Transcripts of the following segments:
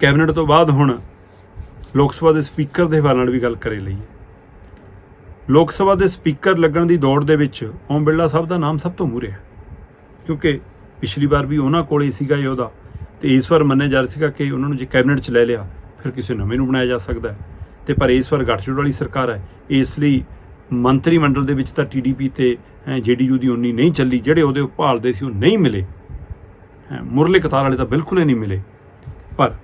Cabinet ਤੋਂ ਬਾਅਦ ਹੁਣ ਲੋਕ ਸਭਾ ਦੇ ਸਪੀਕਰ ਦੇ ਹਵਾਲੇ ਨਾਲ ਵੀ ਗੱਲ ਕਰੇ ਲਈਏ। ਲੋਕ ਸਭਾ ਦੇ ਸਪੀਕਰ ਲੱਗਣ ਦੀ ਦੌੜ ਦੇ ਵਿੱਚ ਓਮ ਬਿਰਲਾ ਸਾਹਿਬ ਦਾ ਨਾਮ ਸਭ ਤੋਂ ਮੂਹਰੇ ਹੈ। ਕਿਉਂਕਿ ਪਿਛਲੀ ਵਾਰ ਵੀ ਉਹਨਾਂ ਕੋਲੇ ਸੀਗਾ ਇਹ ਉਹਦਾ ਤੇ ਇਸ ਵਾਰ ਮੰਨਿਆ ਜਾ ਰਿਹਾ ਸੀਗਾ ਕਿ ਉਹਨਾਂ ਨੂੰ ਜੇ ਕੈਬਨਿਟ 'ਚ ਲੈ ਲਿਆ ਫਿਰ ਕਿਸੇ ਨਵੇਂ ਨੂੰ ਬਣਾਇਆ ਜਾ ਸਕਦਾ ਹੈ। ਤੇ ਪਰ ਇਸ ਵਾਰ ਗੱਠਜੋੜ ਵਾਲੀ ਸਰਕਾਰ ਹੈ। ਇਸ ਲਈ ਮੰਤਰੀ ਮੰਡਲ ਦੇ ਵਿੱਚ ਤਾਂ ਟੀਡੀਪੀ ਤੇ ਜੇਡੀਯੂ ਦੀ ਉਨੀ ਨਹੀਂ ਚੱਲੀ ਜਿਹੜੇ ਉਹਦੇ ਭਾਲਦੇ ਸੀ ਉਹ ਨਹੀਂ ਮਿਲੇ। ਹੈਂ, ਮੁਰਲੇ ਕਤਾਰ ਵਾਲੇ ਤਾਂ ਬਿਲਕੁਲ ਹੀ ਨਹੀਂ ਮਿਲੇ। ਪਰ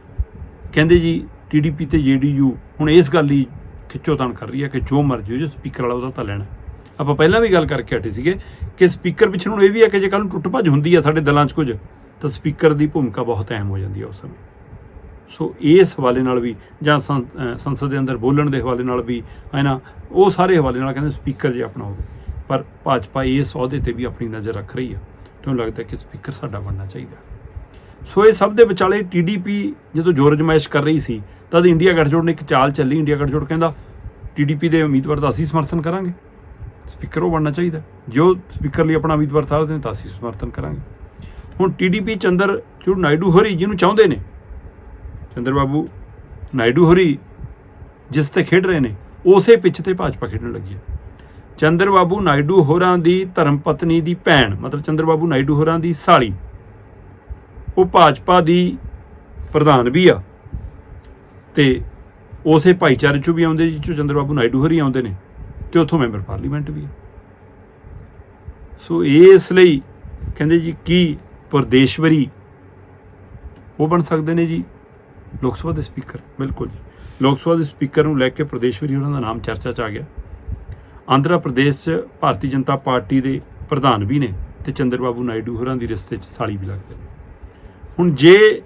ਕਹਿੰਦੇ ਜੀ ਟੀਡੀਪੀ ਤੇ ਜੇਡੀਯੂ ਹੁਣ ਇਸ ਗੱਲ ਹੀ ਖਿੱਚੋਤਾਣ ਕਰ ਰਹੀ ਹੈ ਕਿ ਜੋ ਮਰਜ਼ੀ ਹੋ ਜੋ ਸਪੀਕਰ ਵਾਲਾ ਉਹਦਾ ਤਾਂ ਲੈਣਾ ਆਪਾਂ ਪਹਿਲਾਂ ਵੀ ਗੱਲ ਕਰਕੇ ਹਟੇ ਸੀਗੇ ਕਿ ਸਪੀਕਰ ਪਿੱਛੇ ਨੂੰ ਇਹ ਵੀ ਹੈ ਕਿ ਜੇ ਕੱਲ ਨੂੰ ਟੁੱਟ ਭੱਜ ਹੁੰਦੀ ਹੈ ਸਾਡੇ ਦਲਾਂ 'ਚ ਕੁਝ, ਤਾਂ ਸਪੀਕਰ ਦੀ ਭੂਮਿਕਾ ਬਹੁਤ ਅਹਿਮ ਹੋ ਜਾਂਦੀ ਹੈ ਉਸ ਸਮੇਂ। ਸੋ ਇਸ ਹਵਾਲੇ ਨਾਲ ਵੀ ਜਾਂ ਸੰਸਦ ਦੇ ਅੰਦਰ ਬੋਲਣ ਦੇ ਹਵਾਲੇ ਨਾਲ ਵੀ, ਹੈ ਨਾ, ਉਹ ਸਾਰੇ ਹਵਾਲੇ ਨਾਲ ਕਹਿੰਦੇ ਸਪੀਕਰ ਜੇ ਆਪਣਾ ਹੋਵੇ, ਪਰ ਭਾਜਪਾ ਇਸ ਅਹੁਦੇ ਤੇ ਵੀ ਆਪਣੀ ਨਜ਼ਰ ਰੱਖ ਰਹੀ ਹੈ। ਤੁਹਾਨੂੰ ਲੱਗਦਾ ਕਿ ਸਪੀਕਰ ਸਾਡਾ ਬਣਨਾ ਚਾਹੀਦਾ ਸੋ ਇਹ ਸਭ ਦੇ ਵਿਚਾਲੇ ਟੀਡੀਪੀ ਜਦੋਂ ਜ਼ੋਰ ਜਮਾਇਸ਼ ਕਰ ਰਹੀ ਸੀ ਤਦ ਇੰਡੀਆ ਗੱਠਜੋੜ ਨੇ ਇੱਕ ਚਾਲ ਚੱਲੀ। ਇੰਡੀਆ ਗੱਠਜੋੜ ਕਹਿੰਦਾ ਟੀਡੀਪੀ ਦੇ ਉਮੀਦਵਾਰ ਦਾ ਅਸੀਂ ਸਮਰਥਨ ਕਰਾਂਗੇ। ਸਪੀਕਰ ਉਹ ਬਣਨਾ ਚਾਹੀਦਾ ਜੋ ਸਪੀਕਰ ਲਈ ਆਪਣਾ ਉਮੀਦਵਾਰ ਤਾਰਦੇ ਨੇ ਤਾਂ ਅਸੀਂ ਸਮਰਥਨ ਕਰਾਂਗੇ। ਹੁਣ ਟੀਡੀਪੀ ਚੰਦਰ ਚੂੜ ਨਾਇਡੂ ਹੋਰੀ ਜਿਹਨੂੰ ਚਾਹੁੰਦੇ ਨੇ, ਚੰਦਰ ਬਾਬੂ ਨਾਇਡੂ ਹੋਰੀ ਜਿਸ ਤੇ ਖੇਡ ਰਹੇ ਨੇ, ਉਸੇ ਪਿੱਚ ਤੇ ਭਾਜਪਾ ਖੇਡਣ ਲੱਗੀ ਹੈ। ਚੰਦਰ ਬਾਬੂ ਨਾਇਡੂ ਹੋਰਾਂ ਦੀ ਧਰਮ ਪਤਨੀ ਦੀ ਭੈਣ, ਮਤਲਬ ਚੰਦਰ ਬਾਬੂ ਨਾਇਡੂ ਹੋਰਾਂ ਦੀ ਸਾਲੀ। ਉਹ ਭਾਜਪਾ ਦੀ ਪ੍ਰਧਾਨ ਵੀ ਆ। ਤੇ ਉਸੇ ਭਾਈਚਾਰੇ ਚੋਂ ਵੀ ਆਉਂਦੇ ਜਿਹ ਚੋਂ ਚੰਦਰ ਬਾਬੂ ਨਾਇਡੂ ਹੋਰੀ ਆਉਂਦੇ ਨੇ, ਤੇ ਉੱਥੋਂ ਮੈਂਬਰ ਪਾਰਲੀਮੈਂਟ ਵੀ ਆ। ਸੋ ਇਸ ਲਈ ਕਹਿੰਦੇ ਜੀ, ਕੀ ਪ੍ਰਦੇਸ਼ਵਰੀ ਉਹ ਬਣ ਸਕਦੇ ਨੇ ਜੀ? ਲੋਕ ਸਭਾ ਦੇ ਸਪੀਕਰ, ਬਿਲਕੁਲ ਜੀ। ਲੋਕ ਸਭਾ ਦੇ ਸਪੀਕਰ ਨੂੰ ਲੈ ਕੇ ਪ੍ਰਦੇਸ਼ਵਰੀ ਉਹਨਾਂ ਦਾ ਨਾਮ ਚਰਚਾ 'ਚ ਆ ਗਿਆ। ਆਂਧਰਾ ਪ੍ਰਦੇਸ਼ 'ਚ ਭਾਰਤੀ ਜਨਤਾ ਪਾਰਟੀ ਦੇ ਪ੍ਰਧਾਨ ਵੀ ਨੇ ਤੇ ਚੰਦਰਬਾਬੂ ਨਾਇਡੂ ਹੋਰਾਂ ਦੀ ਰਿਸ਼ਤੇ 'ਚ ਸਾਲੀ ਵੀ ਲੱਗਦੇ ਨੇ। ਹੁਣ ਜੇ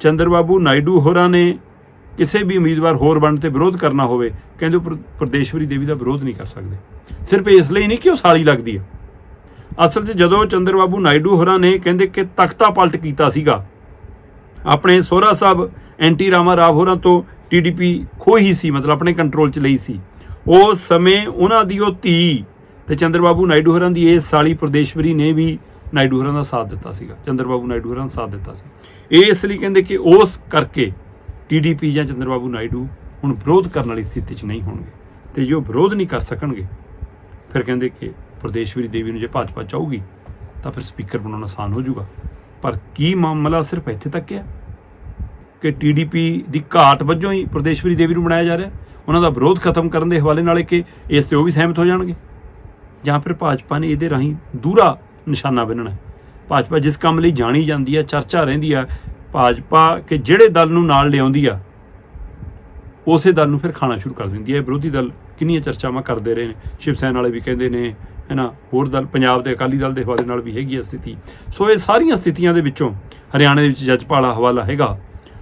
ਚੰਦਰਬਾਬੂ ਨਾਇਡੂ ਹੋਰਾਂ ਨੇ ਕਿਸੇ ਵੀ ਉਮੀਦਵਾਰ ਹੋਰ ਬਣਨ ਤੇ ਵਿਰੋਧ ਕਰਨਾ ਹੋਵੇ, ਕਹਿੰਦੇ ਉਹ ਪ੍ਰ- ਪ੍ਰਦੇਸ਼ਵਰੀ ਦੇਵੀ ਦਾ ਵਿਰੋਧ ਨਹੀਂ ਕਰ ਸਕਦੇ। ਸਿਰਫ ਇਸ ਲਈ ਨਹੀਂ ਕਿ ਉਹ ਸਾਲੀ ਲੱਗਦੀ ਹੈ ਅਸਲ 'ਚ ਜਦੋਂ ਚੰਦਰਬਾਬੂ ਨਾਇਡੂ ਹੋਰਾਂ ਨੇ ਕਹਿੰਦੇ ਕਿ ਤਖਤਾ ਪਲਟ ਕੀਤਾ ਸੀਗਾ, ਆਪਣੇ ਸੋਹਰਾ ਸਾਹਿਬ ਐਨਟੀ ਰਾਮਾ ਰਾਵ ਹੋਰਾਂ ਤੋਂ ਟੀਡੀਪੀ ਖੋਹੀ ਸੀ, ਮਤਲਬ ਆਪਣੇ ਕੰਟਰੋਲ 'ਚ ਲਈ ਸੀ। ਉਸ ਸਮੇਂ ਉਹਨਾਂ ਦੀ ਉਹ ਧੀ ਤੇ ਚੰਦਰਬਾਬੂ ਨਾਇਡੂ ਹੋਰਾਂ ਦੀ ਇਹ ਸਾਲੀ ਪ੍ਰਦੇਸ਼ਵਰੀ ਨੇ ਵੀ ਨਾਇਡੂ ਹੋਰਾਂ ਦਾ ਸਾਥ ਦਿੱਤਾ ਸੀਗਾ ਚੰਦਰ ਬਾਬੂ ਨਾਇਡੂ ਹੋਰਾਂ ਦਾ ਸਾਥ ਦਿੱਤਾ ਸੀ। ਇਹ ਇਸ ਲਈ ਕਹਿੰਦੇ ਕਿ ਉਸ ਕਰਕੇ ਟੀਡੀਪੀ ਜਾਂ ਚੰਦਰਬਾਬੂ ਨਾਇਡੂ ਹੁਣ ਵਿਰੋਧ ਕਰਨ ਵਾਲੀ ਸਥਿਤੀ 'ਚ ਨਹੀਂ ਹੋਣਗੇ। ਤੇ ਜੋ ਵਿਰੋਧ ਨਹੀਂ ਕਰ ਸਕਣਗੇ, ਫਿਰ ਕਹਿੰਦੇ ਕਿ ਪ੍ਰਦੇਸ਼ਵਰੀ ਦੇਵੀ ਨੂੰ ਜੇ ਭਾਜਪਾ ਚਾਹੂਗੀ, ਤਾਂ ਫਿਰ ਸਪੀਕਰ ਬਣਾਉਣਾ ਆਸਾਨ ਹੋ ਜਾਊਗਾ। ਪਰ ਕੀ ਮਾਮਲਾ ਸਿਰਫ ਇੱਥੇ ਤੱਕ ਹੈ ਕਿ ਟੀਡੀਪੀ ਦੀ ਘਾਟ ਵਜੋਂ ਹੀ ਪ੍ਰਦੇਸ਼ਵਰੀ ਦੇਵੀ ਨੂੰ ਬਣਾਇਆ ਜਾ ਰਿਹਾ ਉਹਨਾਂ ਦਾ ਵਿਰੋਧ ਖਤਮ ਕਰਨ ਦੇ ਹਵਾਲੇ ਨਾਲ ਕਿ ਇਸ ਤੇ ਉਹ ਵੀ ਸਹਿਮਤ ਹੋ ਜਾਣਗੇ? ਜਾਂ ਫਿਰ ਭਾਜਪਾ ਨੇ ਇਹਦੇ ਰਾਹੀਂ ਦੂਰਾ ਨਿਸ਼ਾਨਾ ਬੰਨਣਾ ਭਾਜਪਾ ਜਿਸ ਕੰਮ ਲਈ ਜਾਣੀ ਜਾਂਦੀ ਹੈ, ਚਰਚਾ ਰਹਿੰਦੀ ਆ ਭਾਜਪਾ ਕਿ ਜਿਹੜੇ ਦਲ ਨੂੰ ਨਾਲ ਲਿਆਉਂਦੀ ਆ, ਉਸੇ ਦਲ ਨੂੰ ਫਿਰ ਖਾਣਾ ਸ਼ੁਰੂ ਕਰ ਦਿੰਦੀ ਹੈ। ਵਿਰੋਧੀ ਦਲ ਕਿੰਨੀਆਂ ਚਰਚਾਵਾਂ ਕਰਦੇ ਰਹੇ ਨੇ। ਸ਼ਿਵ ਸੈਨਾ ਵਾਲੇ ਵੀ ਕਹਿੰਦੇ ਨੇ, ਹੈਨਾ, ਹੋਰ ਦਲ, ਪੰਜਾਬ ਦੇ ਅਕਾਲੀ ਦਲ ਦੇ ਹਵਾਲੇ ਨਾਲ ਵੀ ਹੈਗੀ ਹੈ ਸਥਿਤੀ। ਸੋ ਇਹ ਸਾਰੀਆਂ ਸਥਿਤੀਆਂ ਦੇ ਵਿੱਚੋਂ ਹਰਿਆਣਾ ਦੇ ਵਿੱਚ ਜੱਜਪਾਲਾ ਹਵਾਲਾ ਹੈਗਾ।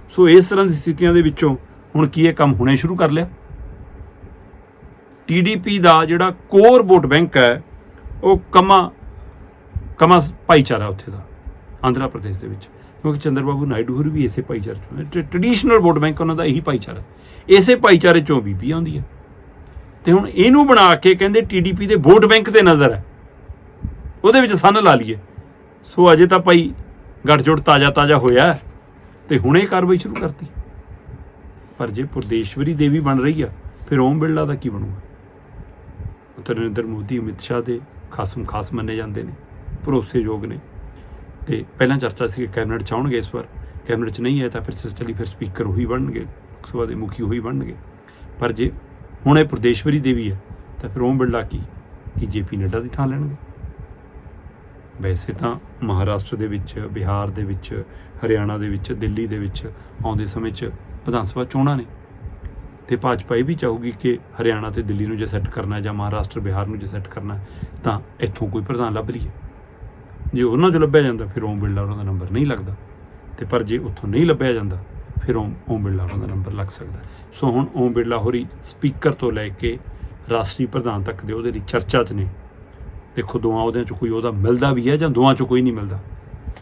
ਸੋ ਇਸ ਤਰ੍ਹਾਂ ਦੀ ਸਥਿਤੀਆਂ ਦੇ ਵਿੱਚੋਂ ਹੁਣ ਕੀ ਇਹ ਕੰਮ ਹੁਣੇ ਸ਼ੁਰੂ ਕਰ ਲਿਆ? ਟੀਡੀਪੀ ਦਾ ਜਿਹੜਾ ਕੋਰ ਵੋਟ ਬੈਂਕ ਹੈ, ਉਹ ਕਮਾ ਕਮਾ ਭਾਈਚਾਰਾ ਉੱਥੇ ਦਾ, ਆਂਧਰਾ ਪ੍ਰਦੇਸ਼ ਦੇ ਵਿੱਚ। ਕਿਉਂਕਿ ਚੰਦਰਬਾਬੂ ਨਾਇਡੂ ਹੋਰ ਵੀ ਇਸੇ ਭਾਈਚਾਰੇ ਚੋਂ ਨੇ। ਟ੍ਰੈਡੀਸ਼ਨਲ ਵੋਟ ਬੈਂਕ ਉਹਨਾਂ ਦਾ ਇਹੀ ਭਾਈਚਾਰਾ ਇਸੇ ਭਾਈਚਾਰੇ ਚੋਂ ਬੀਬੀ ਆਉਂਦੀ ਹੈ। ਤੇ ਹੁਣ ਇਹਨੂੰ ਬਣਾ ਕੇ ਕਹਿੰਦੇ ਟੀਡੀਪੀ ਦੇ ਵੋਟ ਬੈਂਕ ਤੇ ਨਜ਼ਰ ਹੈ। ਉਹਦੇ ਵਿੱਚ ਸੰਨ ਲਾ ਲਈਏ। ਸੋ ਅਜੇ ਤਾਂ ਭਾਈ ਗੱਠਜੋੜ ਤਾਜ਼ਾ ਤਾਜ਼ਾ ਹੋਇਆ ਹੈ। ਤੇ ਹੁਣੇ ਕਾਰਵਾਈ ਸ਼ੁਰੂ ਕਰਤੀ। ਪਰ ਜੇ ਪੁਰਦੇਸ਼ਵਰੀ ਦੇਵੀ ਬਣ ਰਹੀ ਆ, ਫਿਰ ਓਮ ਬਿਰਲਾ ਦਾ ਕੀ ਬਣੂਗਾ? ਉੱਥੇ ਨਰਿੰਦਰ ਮੋਦੀ, ਅਮਿਤ ਸ਼ਾਹ ਦੇ ਖਾਸਮ ਖਾਸ ਮੰਨੇ ਜਾਂਦੇ ਨੇ। ਭਰੋਸੇਯੋਗ ਨੇ। ਤੇ ਪਹਿਲਾਂ ਚਰਚਾ ਸੀ ਕਿ ਕੈਬਨਿਟ ਚਾਹਣਗੇ ਇਸ ਵਾਰ। ਕੈਬਨਿਟ 'ਚ ਨਹੀਂ ਹੈ ਤਾਂ ਫਿਰ ਸਿਸਟਲੀ ਫਿਰ ਸਪੀਕਰ ਉਹੀ ਬਣਨਗੇ ਲੋਕ ਸਭਾ ਦੇ ਮੁਖੀ ਉਹੀ ਬਣਨਗੇ। ਪਰ ਜੇ ਹੁਣ ਇਹ ਪ੍ਰਦੇਸ਼ਵਰੀ ਦੇਵੀ ਹੈ, ਤਾਂ ਫਿਰ ਓਮ ਬਿਰਲਾ ਕੀ? ਕੀ ਜੇਪੀ ਨੱਡਾ ਦੀ ਥਾਂ ਲੈਣਗੇ? ਵੈਸੇ ਤਾਂ ਮਹਾਰਾਸ਼ਟਰ ਦੇ ਵਿੱਚ, ਬਿਹਾਰ ਦੇ ਵਿੱਚ, ਹਰਿਆਣਾ ਦੇ ਵਿੱਚ, ਦਿੱਲੀ ਦੇ ਵਿੱਚ ਆਉਂਦੇ ਸਮੇਂ 'ਚ ਵਿਧਾਨ ਸਭਾ ਚੋਣਾਂ ਨੇ। ਤੇ ਭਾਜਪਾ ਇਹ ਵੀ ਚਾਹੂਗੀ ਕਿ ਹਰਿਆਣਾ ਤੇ ਦਿੱਲੀ ਨੂੰ ਜੇ ਸੈੱਟ ਕਰਨਾ ਜਾਂ ਮਹਾਰਾਸ਼ਟਰ, ਬਿਹਾਰ ਨੂੰ ਜੇ ਸੈੱਟ ਕਰਨਾ ਤਾਂ ਇੱਥੋਂ ਕੋਈ ਪ੍ਰਧਾਨ ਲੱਭ ਲਈਏ। ਜੇ ਉਹਨਾਂ 'ਚੋਂ ਲੱਭਿਆ ਜਾਂਦਾ, ਫਿਰ ਓਮ ਬਿਰਲਾ ਉਹਨਾਂ ਦਾ ਨੰਬਰ ਨਹੀਂ ਲੱਗਦਾ। ਤੇ ਪਰ ਜੇ ਉੱਥੋਂ ਨਹੀਂ ਲੱਭਿਆ ਜਾਂਦਾ, ਫਿਰ ਓਮ ਓਮ ਬਿਰਲਾ ਉਹਨਾਂ ਦਾ ਨੰਬਰ ਲੱਗ ਸਕਦਾ। ਸੋ ਹੁਣ ਓਮ ਬਿਰਲਾ ਹੋਰੀ ਸਪੀਕਰ ਤੋਂ ਲੈ ਕੇ ਰਾਸ਼ਟਰੀ ਪ੍ਰਧਾਨ ਤੱਕ ਦੇ ਉਹਦੇ ਲਈ ਚਰਚਾ 'ਚ ਨੇ। ਦੇਖੋ, ਦੋਵਾਂ ਉਹਦਿਆਂ 'ਚ ਕੋਈ ਉਹਦਾ ਮਿਲਦਾ ਵੀ ਹੈ ਜਾਂ ਦੋਵਾਂ 'ਚੋਂ ਕੋਈ ਨਹੀਂ ਮਿਲਦਾ।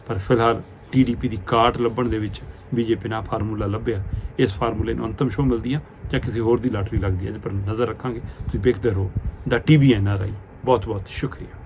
ਪਰ ਫਿਲਹਾਲ ਟੀਡੀਪੀ ਦੀ ਕਾਟ ਲੱਭਣ ਦੇ ਵਿੱਚ ਬੀਜੇਪੀ ਨਾਲ ਫਾਰਮੂਲਾ ਲੱਭਿਆ। ਇਸ ਫਾਰਮੂਲੇ ਨੂੰ ਅੰਤਮ ਸ਼ੋਅ ਮਿਲਦੀ ਆ ਜਾਂ ਕਿਸੇ ਹੋਰ ਦੀ ਲਾਟਰੀ ਲੱਗਦੀ ਹੈ ਇਸ ਪਰ ਨਜ਼ਰ ਰੱਖਾਂਗੇ। ਤੁਸੀਂ ਵੇਖਦੇ ਰਹੋ। ਦਾ ਟੀਵੀ ਐਨਆਰਆਈ ਬਹੁਤ ਬਹੁਤ ਸ਼ੁਕਰੀਆ।